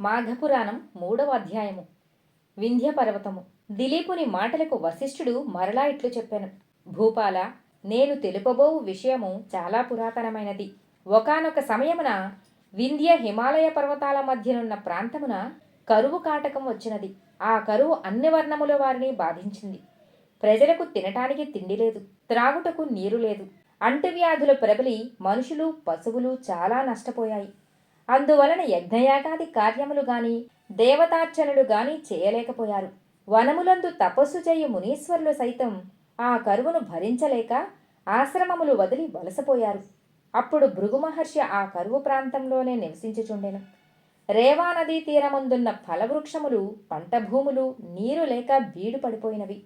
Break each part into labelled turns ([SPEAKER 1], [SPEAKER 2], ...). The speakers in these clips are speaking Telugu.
[SPEAKER 1] మాఘపురాణం మూడవ అధ్యాయము. వింధ్య పర్వతము దిలీపుని మాటలకు వశిష్ఠుడు మరలా ఇట్లు చెప్పాను. భూపాల నేను తెలుపబోవు విషయము చాలా పురాతనమైనది. ఒకానొక సమయమున వింధ్య హిమాలయ పర్వతాల మధ్యనున్న ప్రాంతమున కరువు కాటకం వచ్చినది. ఆ కరువు అన్ని వర్ణముల వారిని బాధించింది. ప్రజలకు తినటానికి తిండి లేదు త్రాగుటకు నీరు లేదు. అంటువ్యాధులు ప్రబలి మనుషులు పశువులు చాలా నష్టపోయాయి. అందువలన యజ్ఞయాగాది కార్యములు గాని దేవతార్చనలు గాని చేయలేకపోయారు. వనములందు తపస్సు చేయు మునీశ్వరులు సైతం ఆ కరువును భరించలేక ఆశ్రమములు వదిలి వలసపోయారు. అప్పుడు భృగు మహర్షి ఆ కరువు ప్రాంతంలోనే నివసించుచుండెను. రేవా నదీ తీరముందున్న ఫలవృక్షములు పంట భూములు నీరు లేక బీడు పడిపోయినవి.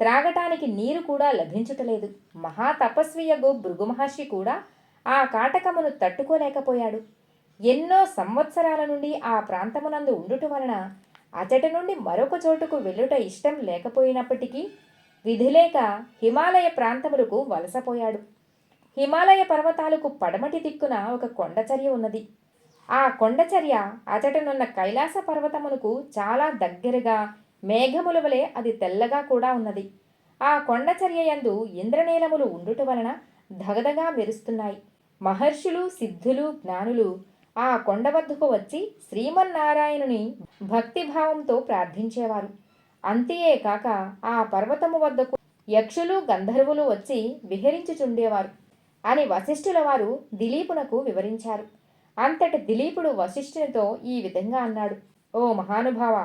[SPEAKER 1] త్రాగటానికి నీరు కూడా లభించుటలేదు. మహాతపస్వియగు భృగుమహర్షి భృగు మహర్షి కూడా ఆ కాటకమును తట్టుకోలేకపోయాడు. ఎన్నో సంవత్సరాల నుండి ఆ ప్రాంతమునందు ఉండుట వలన అచటి నుండి మరొక చోటుకు వెళ్ళుట ఇష్టం లేకపోయినప్పటికీ విధిలేక హిమాలయ ప్రాంతములకు వలసపోయాడు. హిమాలయ పర్వతాలకు పడమటి దిక్కున ఒక కొండచర్య ఉన్నది. ఆ కొండచర్య అతటనున్న కైలాస పర్వతమునకు చాలా దగ్గరగా మేఘముల వలె అది తెల్లగా కూడా ఉన్నది. ఆ కొండచర్య యందు ఇంద్రనీలములు ఉండుట వలన ధగధగా మెరుస్తున్నాయి. మహర్షులు సిద్ధులు జ్ఞానులు ఆ కొండ వద్దకు వచ్చి శ్రీమన్నారాయణుని భక్తిభావంతో ప్రార్థించేవారు. అంతే కాక ఆ పర్వతము వద్దకు యక్షులు గంధర్వులు వచ్చి విహరించుచుండేవారు అని వశిష్ఠుల వారు దిలీపునకు వివరించారు. అంతటి దిలీపుడు వశిష్ఠునితో ఈ విధంగా అన్నాడు. ఓ మహానుభావ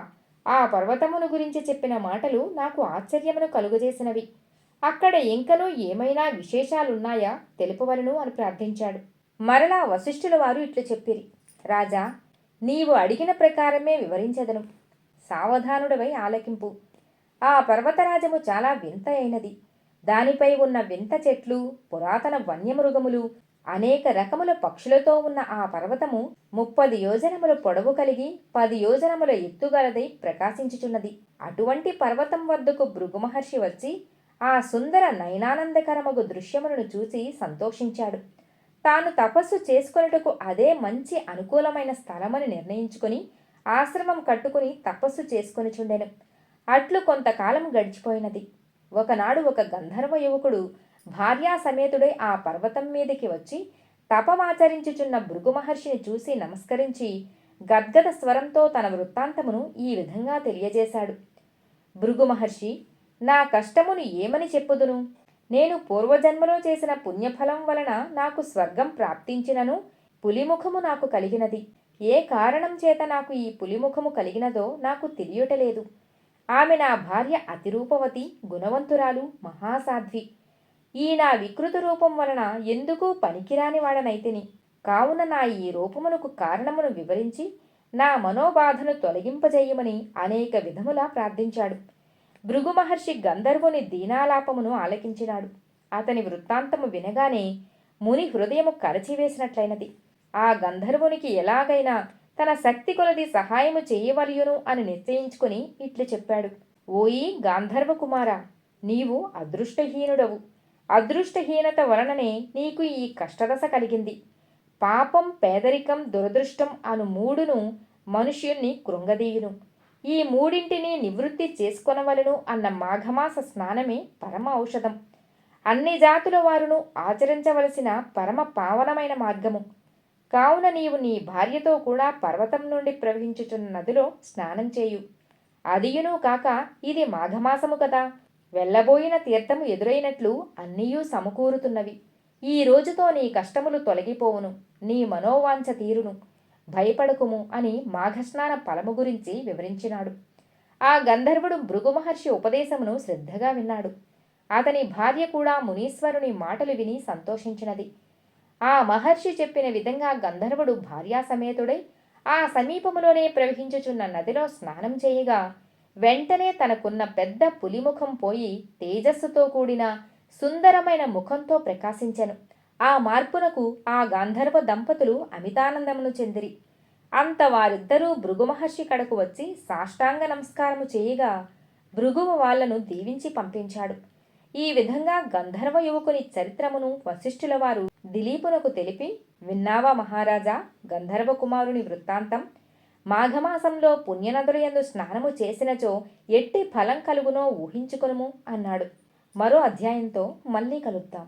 [SPEAKER 1] ఆ పర్వతమును గురించి చెప్పిన మాటలు నాకు ఆశ్చర్యమును కలుగజేసినవి. అక్కడ ఇంకనూ ఏమైనా విశేషాలున్నాయా? తెలుపవలను అని ప్రార్థించాడు. మరలా వశిష్ఠుల వారు ఇట్లు చెప్పిరి. రాజా నీవు అడిగిన ప్రకారమే వివరించదను. సావధానుడవై ఆలకింపు. ఆ పర్వతరాజము చాలా వింత అయినది దానిపై ఉన్న వింత చెట్లు పురాతన వన్యమృగములు అనేక రకముల పక్షులతో ఉన్న ఆ పర్వతము ముప్పది యోజనముల పొడవు కలిగి పది యోజనముల ఎత్తుగలదై ప్రకాశించుచున్నది. అటువంటి పర్వతం వద్దకు భృగు మహర్షి వచ్చి ఆ సుందర నయనానందకరమగు దృశ్యములను చూసి సంతోషించాడు. తాను తపస్సు చేసుకొనుటకు అదే మంచి అనుకూలమైన స్థలమని నిర్ణయించుకొని ఆశ్రమం కట్టుకుని తపస్సు చేసుకొని చుండెను. అట్లు కొంతకాలం గడిచిపోయినది. ఒకనాడు ఒక గంధర్వ యువకుడు భార్యా సమేతుడై ఆ పర్వతం మీదకి వచ్చి తపమాచరించుచున్న భృగు మహర్షిని చూసి నమస్కరించి గద్గద స్వరంతో తన వృత్తాంతమును ఈ విధంగా తెలియజేశాడు. భృగు మహర్షి నా కష్టమును ఏమని చెప్పుదును? నేను పూర్వజన్మలో చేసిన పుణ్యఫలం వలన నాకు స్వర్గం ప్రాప్తించినను పులిముఖము నాకు కలిగినది. ఏ కారణం చేత నాకు ఈ పులిముఖము కలిగినదో నాకు తెలియటలేదు. ఆమె నా భార్య అతిరూపవతి గుణవంతురాలు మహాసాధ్వి. ఈ నా వికృత రూపం వలన ఎందుకు పనికిరాని వాడనైతిని? కావున నా ఈ రూపమునకు కారణమును వివరించి నా మనోబాధను తొలగింపజేయమని అనేక విధములా ప్రార్థించాడు. భృగు మహర్షి గంధర్వుని దీనాలాపమును ఆలకించినాడు. అతని వృత్తాంతము వినగానే ముని హృదయము కరచివేసినట్లయినది ఆ గంధర్వునికి ఎలాగైనా తన శక్తి కొలది సహాయము చేయవలయును అని నిశ్చయించుకుని ఇట్లు చెప్పాడు. ఓయి గాంధర్వ కుమార నీవు అదృష్టహీనుడవు. అదృష్టహీనత వలననే నీకు ఈ కష్టదశ కలిగింది. పాపం పేదరికం దురదృష్టం అను మూడును మనుష్యుణ్ణి కృంగదీయును. ఈ మూడింటిని నివృత్తి చేసుకొనవలను అన్న మాఘమాస స్నానమే పరమ ఔషధం. అన్ని జాతుల వారును ఆచరించవలసిన పరమ పావనమైన మార్గము. కావున నీవు నీ భార్యతో కూడా పర్వతం నుండి ప్రవహించుచున్న నదిలో స్నానం చేయు. అదియును కాక ఇది మాఘమాసము కదా. వెళ్ళబోయిన తీర్థము ఎదురైనట్లు అన్నీయూ సమకూరుతున్నవి. ఈ రోజుతో నీ కష్టములు తొలగిపోవును. నీ మనోవాంఛ తీరును. భయపడకుము అని మాఘస్నాన ఫలము గురించి వివరించినాడు. ఆ గంధర్వుడు భృగు మహర్షి ఉపదేశమును శ్రద్ధగా విన్నాడు. అతని భార్య కూడా మునీశ్వరుని మాటలు విని సంతోషించినది. ఆ మహర్షి చెప్పిన విధంగా గంధర్వుడు భార్యాసమేతుడై ఆ సమీపములోనే ప్రవహించుచున్న నదిలో స్నానం చేయగా వెంటనే తనకున్న పెద్ద పులిముఖం పోయి తేజస్సుతో కూడిన సుందరమైన ముఖంతో ప్రకాశించెను. ఆ మార్పునకు ఆ గాంధర్వ దంపతులు అమితానందమును చెందిరి. అంత వారిద్దరూ భృగుమహర్షి కడకు వచ్చి సాష్టాంగ నమస్కారము చేయగా భృగువు వాళ్ళను దీవించి పంపించాడు. ఈ విధంగా గంధర్వ యువకుని చరిత్రమును వశిష్ఠుల వారు దిలీపునకు తెలిపి విన్నావా మహారాజా గంధర్వ కుమారుని వృత్తాంతం? మాఘమాసంలో పుణ్యనదులయందు స్నానము చేసినచో ఎట్టి ఫలం కలుగునో ఊహించుకొనుము అన్నాడు. మరో అధ్యాయంతో మళ్ళీ కలుద్దాం.